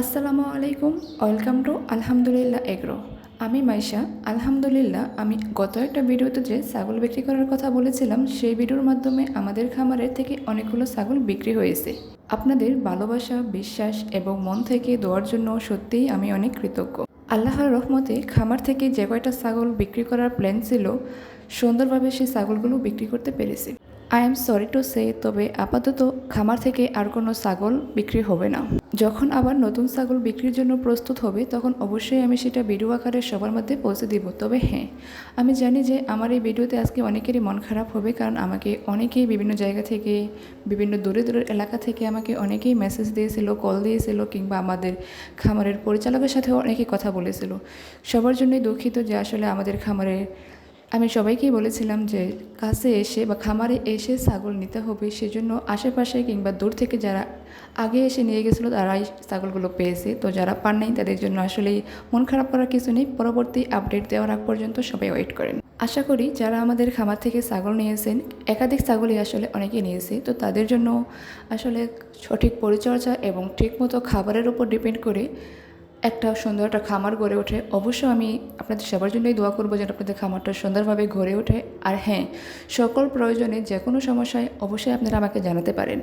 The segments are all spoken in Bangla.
আসসালামু আলাইকুম, ওয়েলকাম টু আলহামদুলিল্লাহ এগ্রো। আমি মাইশা, আলহামদুলিল্লাহ আমি গত একটা ভিডিওতে যে ছাগল বিক্রি করার কথা বলেছিলাম, সেই ভিডিওর মাধ্যমে আমাদের খামারের থেকে অনেকগুলো ছাগল বিক্রি হয়েছে। আপনাদের ভালোবাসা, বিশ্বাস এবং মন থেকে দেওয়ার জন্য সত্যিই আমি অনেক কৃতজ্ঞ। আল্লাহর রহমতে খামার থেকে যে কয়টা ছাগল বিক্রি করার প্ল্যান ছিল সুন্দরভাবে সেই ছাগলগুলো বিক্রি করতে পেরেছি। I am sorry to say তবে আপাতত খামার থেকে আর কোনো ছাগল বিক্রি হবে না। যখন আবার নতুন ছাগল বিক্রির জন্য প্রস্তুত হবে, তখন অবশ্যই আমি সেটা ভিডিও আকারে সবার মধ্যে পৌঁছে দিব। তবে হ্যাঁ আমি জানি যে আমার এই ভিডিওতে আজকে অনেকেরই মন খারাপ হবে, কারণ আমাকে অনেকেই বিভিন্ন জায়গা থেকে, বিভিন্ন দূরে দূরের এলাকা থেকে আমাকে অনেকেই মেসেজ দিয়েছিল কল দিয়েছিল, কিংবা আমাদের খামারের পরিচালকের সাথেও অনেকে কথা বলেছিল। সবার জন্যই দুঃখিত যে আসলে আমাদের খামারে আমি সবাইকেই বলেছিলাম যে কাছে এসে বা খামারে এসে ছাগল নিতে হবে, সেজন্য আশেপাশে কিংবা দূর থেকে যারা আগে এসে নিয়ে গেছিল তারাই ছাগলগুলো পেয়েছে। তো যারা পান নাই তাদের জন্য আসলেই মন খারাপ করার কিছু নেই। পরবর্তী আপডেট দেওয়ার আগ পর্যন্ত সবাই ওয়েট করেন। আশা করি যারা আমাদের খামার থেকে ছাগল নিয়েছেন, একাধিক ছাগলই আসলে অনেকে নিয়েছে। তো তাদের জন্য আসলে সঠিক পরিচর্যা এবং ঠিকমতো খাবারের উপর ডিপেন্ড করে একটা সুন্দর একটা খামার গড়ে ওঠে। অবশ্য আমি আপনাদের সবার জন্যই দোয়া করব যেন আপনাদের খামারটা সুন্দরভাবে গড়ে ওঠে। আর হ্যাঁ সকল প্রয়োজনে যে কোনো সমস্যায় অবশ্যই আপনারা আমাকে জানাতে পারেন।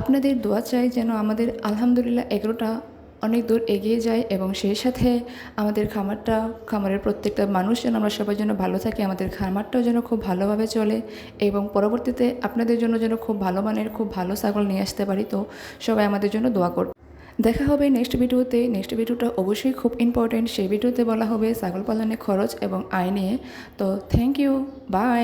আপনাদের দোয়া চাই যেন আমাদের আলহামদুলিল্লাহ এগারোটা অনেক দূর এগিয়ে যায় এবং সেই সাথে আমাদের খামারটা, খামারের প্রত্যেকটা মানুষ যেন আমরা সবার জন্য ভালো থাকি, আমাদের খামারটাও যেন খুব ভালোভাবে চলে এবং পরবর্তীতে আপনাদের জন্য যেন খুব ভালো মানের, খুব ভালো ছাগল নিয়ে আসতে পারি। তো সবাই আমাদের জন্য দোয়া করবে দেখা হবে নেক্সট ভিডিওতে নেক্সট ভিডিওটা অবশ্যই খুব ইম্পর্টেন্ট সেই ভিডিওতে বলা হবে ছাগল পালনের খরচ এবং আয় নিয়ে। তো থ্যাংক ইউ বাই